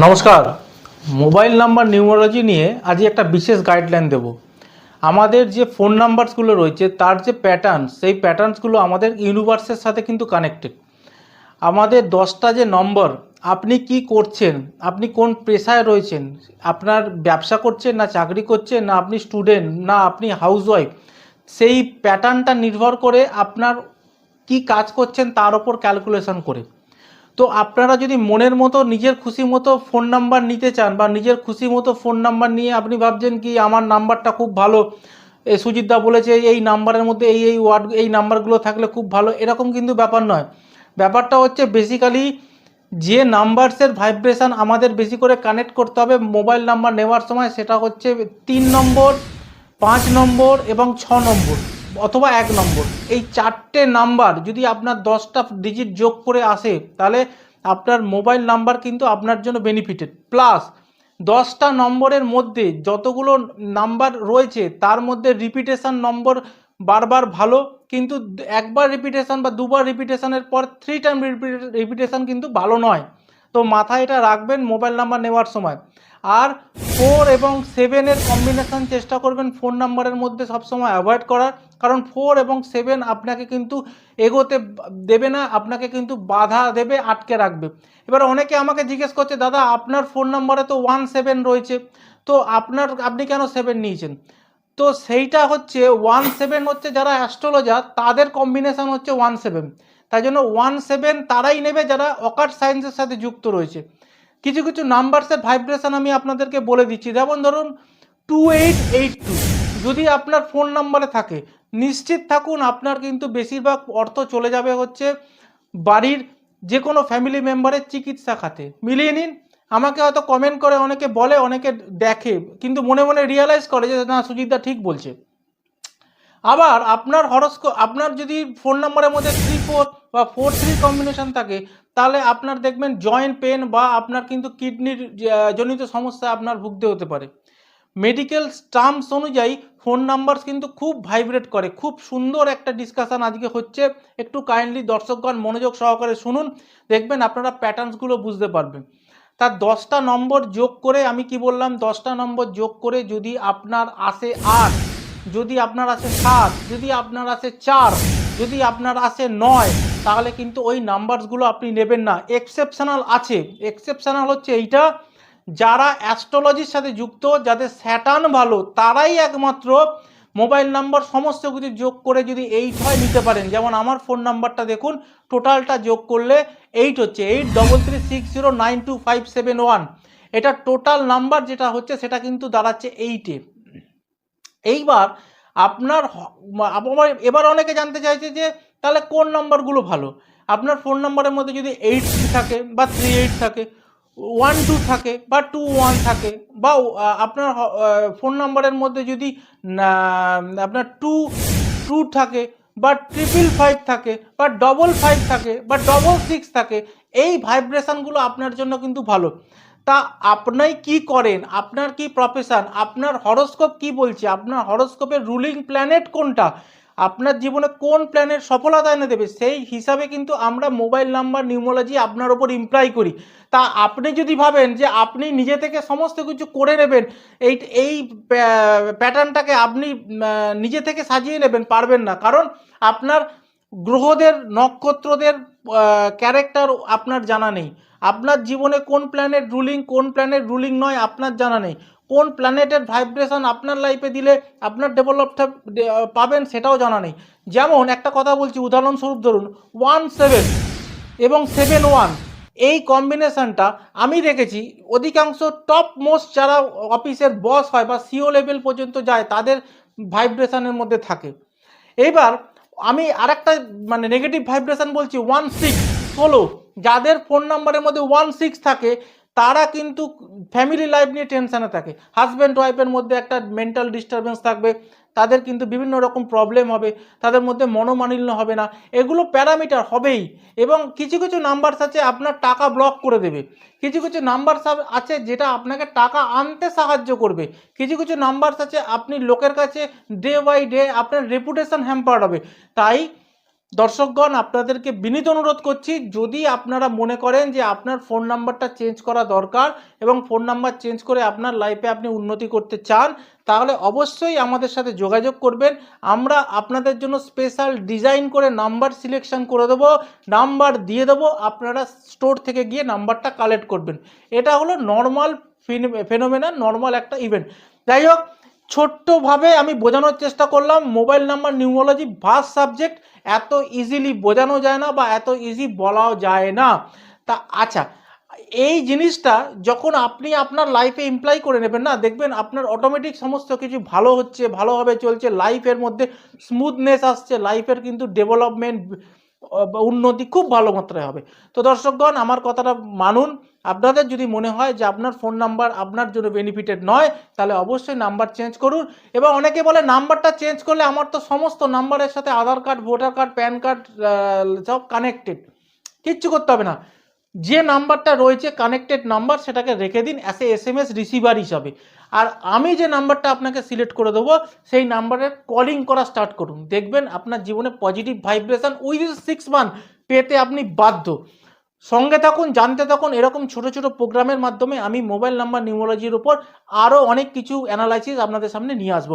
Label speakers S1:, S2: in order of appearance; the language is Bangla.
S1: নমস্কার। মোবাইল নাম্বার নিউমোলজি নিয়ে আজ একটা বিশেষ গাইডলাইন দেব। আমাদের যে ফোন নাম্বারসগুলো রয়েছে, তার যে প্যাটার্ন সেই প্যাটার্নসগুলো আমাদের ইউনিভার্সের সাথে কিন্তু কানেক্টেড আমাদের দশটা যে নম্বর আপনি কি করছেন? আপনি কোন পেশায় রয়েছেন? আপনার ব্যবসা করছেন না চাকরি করছেন না আপনি স্টুডেন্ট না আপনি হাউসওয়াইফ সেই প্যাটার্নটা নির্ভর করে আপনার কি কাজ করছেন তার ওপর ক্যালকুলেশন করে। তো আপনারা যদি মনের মতো, নিজের খুশি মতো ফোন নাম্বার নিতে চান বা নিজের খুশি মতো ফোন নাম্বার নিয়ে আপনি ভাবছেন কি আমার নাম্বারটা খুব ভালো, এ সুজিতদা বলেছে এই নাম্বারের মধ্যে এই এই ওয়ার্ড এই নাম্বারগুলো থাকলে খুব ভালো, এরকম কিন্তু ব্যাপার নয়। ব্যাপারটা হচ্ছে বেসিক্যালি যে নাম্বারসের ভাইব্রেশান আমাদের বেশি করে কানেক্ট করতে হবে মোবাইল নাম্বার নেওয়ার সময়, সেটা হচ্ছে তিন নম্বর, পাঁচ নম্বর এবং ছ নম্বর। অথবা এক নম্বর। এই চারটে নাম্বার যদি আপনার দশটা ডিজিট যোগ করে আসে, তাহলে আপনার মোবাইল নাম্বার কিন্তু আপনার জন্য বেনিফিটেড প্লাস দশটা নম্বরের মধ্যে যতগুলো নাম্বার রয়েছে, তার মধ্যে রিপিটেশন নম্বর বারবার ভালো, কিন্তু একবার রিপিটেশন বা দুবার রিপিটেশনের পর থ্রি টাইম রিপিটেশন কিন্তু ভালো নয়। তো মাথায় এটা রাখবেন, মোবাইল নাম্বার নেওয়ার সময়। আর ফোর এবং সেভেনের কম্বিনেশন চেষ্টা করবেন ফোন নাম্বারের মধ্যে সবসময় অ্যাভয়েড করার। কারণ ফোর এবং সেভেন আপনাকে কিন্তু এগোতে দেবে না, আপনাকে কিন্তু বাধা দেবে, আটকে রাখবে। এবার অনেকে আমাকে জিজ্ঞেস করছে, দাদা, আপনার ফোন নাম্বারে তো ওয়ান সেভেন রয়েছে। তো আপনার, আপনি কেন সেভেন নিয়েছেন? তো সেইটা হচ্ছে ওয়ান সেভেন হচ্ছে যারা অ্যাস্ট্রোলজার তাদের কম্বিনেশান হচ্ছে ওয়ান সেভেন তাই জন্য ওয়ান সেভেন তারাই নেবে যারা অকাট সায়েন্সের সাথে যুক্ত রয়েছে। কিছু কিছু নাম্বারসের ভাইব্রেশন আমি আপনাদেরকে বলে দিচ্ছি। যেমন ধরুন টু এইট এইট টু যদি আপনার ফোন নাম্বারে থাকে, নিশ্চিত থাকুন আপনার কিন্তু বেশিরভাগ অর্থ চলে যাবে হচ্ছে বাড়ির যে কোনো ফ্যামিলি মেম্বারের চিকিৎসা খাতে। মিলিয়ে নিন। আমাকে হয়তো কমেন্ট করে অনেকে বলে, অনেকে দেখে, কিন্তু মনে মনে রিয়েলাইজ করে যে, না, সুজিতদা ঠিক বলছে। আবার আপনার হরস্কো আপনার যদি ফোন নাম্বারের মধ্যে থ্রি ফোর বা ফোর থ্রি কম্বিনেশন থাকে, তাহলে আপনার দেখবেন জয়েন্ট পেন বা আপনার কিন্তু কিডনির জনিত সমস্যা আপনার ভুগতে হতে পারে। মেডিকেল টার্মস অনুযায়ী ফোন নাম্বার কিন্তু খুব ভাইব্রেট করে, খুব সুন্দর একটা ডিসকাশন আজকে হচ্ছে। একটু কাইন্ডলি দর্শকগণ মনোযোগ সহকারে শুনুন, দেখবেন আপনারা প্যাটার্নসগুলো বুঝতে পারবেন। তার দশটা নম্বর যোগ করে আমি কি বললাম? দশটা নম্বর যোগ করে যদি আপনার আসে আট যদি আপনার আছে সাত, যদি আপনার আসে চার, যদি আপনার আসে নয়, তাহলে কিন্তু ওই নাম্বারসগুলো আপনি নেবেন না। এক্সেপশনাল আছে। এক্সেপশনাল হচ্ছে এইটা, যারা অ্যাস্ট্রোলজির সাথে যুক্ত, যাদের স্যাটার্ন ভালো, তারাই একমাত্র মোবাইল নাম্বার সমস্ত কিছু যোগ করে যদি এইট হয় নিতে পারেন। যেমন আমার ফোন নাম্বারটা দেখুন টোটালটা যোগ করলে এইট হচ্ছে। Eight double three six zero nine two five seven one এটা টোটাল নাম্বার যেটা হচ্ছে, সেটা কিন্তু দাঁড়াচ্ছে এইটে এইবার আপনার আবার এবার অনেকে জানতে চাইছে যে তাহলে কোন নাম্বারগুলো ভালো? আপনার ফোন নাম্বারের মধ্যে যদি এইট থাকে বা থ্রি এইট থাকে, ওয়ান টু থাকে বা টু ওয়ান থাকে বা আপনার ফোন নাম্বারের মধ্যে যদি আপনার টু টু থাকে বা ট্রিপল ফাইভ থাকে বা ডবল ফাইভ থাকে বা ডবল সিক্স থাকে, এই ভাইব্রেশনগুলো আপনার জন্য কিন্তু ভালো। তা আপনাই কি করেন? আপনার কি প্রফেশন আপনার হরোস্কোপ কি বলছে? আপনার হরোস্কোপের রুলিং প্ল্যানেট কোনটা? আপনার জীবনে কোন প্ল্যানের সফলতা এনে দেবে? সেই হিসাবে কিন্তু আমরা মোবাইল নাম্বার নিউমোলজি আপনার ওপর ইমপ্লাই করি। তা আপনি যদি ভাবেন যে আপনি নিজে থেকে সমস্ত কিছু করে নেবেন, এই এই প্যাটার্নটাকে আপনি নিজে থেকে সাজিয়ে নেবেন, পারবেন না। কারণ আপনার গ্রহদের, নক্ষত্রদের ক্যারেক্টার আপনার জানা নেই। আপনার জীবনে কোন প্ল্যানেট রুলিং কোন প্ল্যানেট রুলিং নয়, আপনার জানা নেই। কোন প্ল্যানেটের ভাইব্রেশন আপনার লাইফে দিলে আপনার ডেভেলপটা পাবেন সেটাও জানা নেই। যেমন একটা কথা বলছি, উদাহরণস্বরূপ ধরুন ওয়ান সেভেন এবং সেভেন ওয়ান এই কম্বিনেশনটা আমি দেখেছি, অধিকাংশ টপ মোস্ট যারা অফিসের বস হয় বা সিও লেভেল পর্যন্ত যায়, তাদের ভাইব্রেশনের মধ্যে থাকে। এইবার আমি আরেকটা মানে নেগেটিভ ভাইব্রেশন বলছি ওয়ান সিক্স ষোলো যাদের ফোন নাম্বারের মধ্যে ওয়ান সিক্স থাকে, তারা কিন্তু ফ্যামিলি লাইফ নিয়ে টেনশানে থাকে। হাজব্যান্ড ওয়াইফের মধ্যে একটা মেন্টাল ডিস্টারবেন্স থাকবে। তাদের কিন্তু বিভিন্ন রকম প্রবলেম হবে, তাদের মধ্যে মনোমালিন্য হবে না, এগুলো প্যারামিটার হবেই। এবং কিছু কিছু নাম্বারস আছে আপনার টাকা ব্লক করে দেবে। কিছু কিছু নাম্বারস আছে যেটা আপনাকে টাকা আনতে সাহায্য করবে। কিছু কিছু নাম্বারস আছে আপনি লোকের কাছে ডে বাই ডে আপনার রেপুটেশন হ্যাম্পার হবে। তাই দর্শকগণ, আপনাদেরকে বিনীত অনুরোধ করছি, যদি আপনারা মনে করেন যে আপনার ফোন নাম্বারটা চেঞ্জ করা দরকার এবং ফোন নাম্বার চেঞ্জ করে আপনার লাইফে আপনি উন্নতি করতে চান তাহলে অবশ্যই আমাদের সাথে যোগাযোগ করবেন। আমরা আপনাদের জন্য স্পেশাল ডিজাইন করে নাম্বার সিলেকশন করে দেবো। নাম্বার দিয়ে দেবো, আপনারা স্টোর থেকে গিয়ে নাম্বারটা কালেক্ট করবেন। এটা হলো নর্মাল ফেনোমেনা নর্মাল একটা ইভেন্ট যাই হোক, ছোট্টভাবে আমি বোঝানোর চেষ্টা করলাম mobile number numerology vast subject এত ইজিলি বোঝানো যায় না বা এত ইজি বলাও যায় না। তা আচ্ছা এই জিনিসটা যখন আপনি আপনার লাইফে ইমপ্লাই করে নেবেন না, দেখবেন আপনার অটোমেটিক সমস্ত কিছু ভালো হচ্ছে, ভালোভাবে চলছে লাইফের মধ্যে স্মুথনেস আসছে লাইফের কিন্তু ডেভেলপমেন্ট উন্নতি খুব ভালো মাত্রায় হবে। তো দর্শকগণ, আমার কথাটা মানুন। আপনাদের যদি মনে হয় যে আপনার ফোন নাম্বার আপনার জন্য বেনিফিটেড নয়, তাহলে অবশ্যই নাম্বার চেঞ্জ করুন। এবং অনেকে বলে নাম্বারটা চেঞ্জ করলে আমার তো সমস্ত নাম্বারের সাথে Aadhaar card voter card PAN card সব কানেক্টেড কিচ্ছু করতে হবে না। যে নাম্বারটা রয়েছে কানেক্টেড নাম্বার, সেটাকে রেখে দিন as a S M S receiver হিসাবে। আর আমি যে নাম্বারটা আপনাকে সিলেক্ট করে দেবো, সেই নাম্বারে কলিং করা স্টার্ট করুন। দেখবেন আপনার জীবনে positive vibration within six month পেতে আপনি বাধ্য। সঙ্গে থাকুন, জানতে থাকুন, এরকম ছোট ছোট প্রোগ্রামের মাধ্যমে আমি মোবাইল নাম্বার নিউমোলজির উপর আরও অনেক কিছু অ্যানালাইসিস আপনাদের সামনে নিয়ে আসব।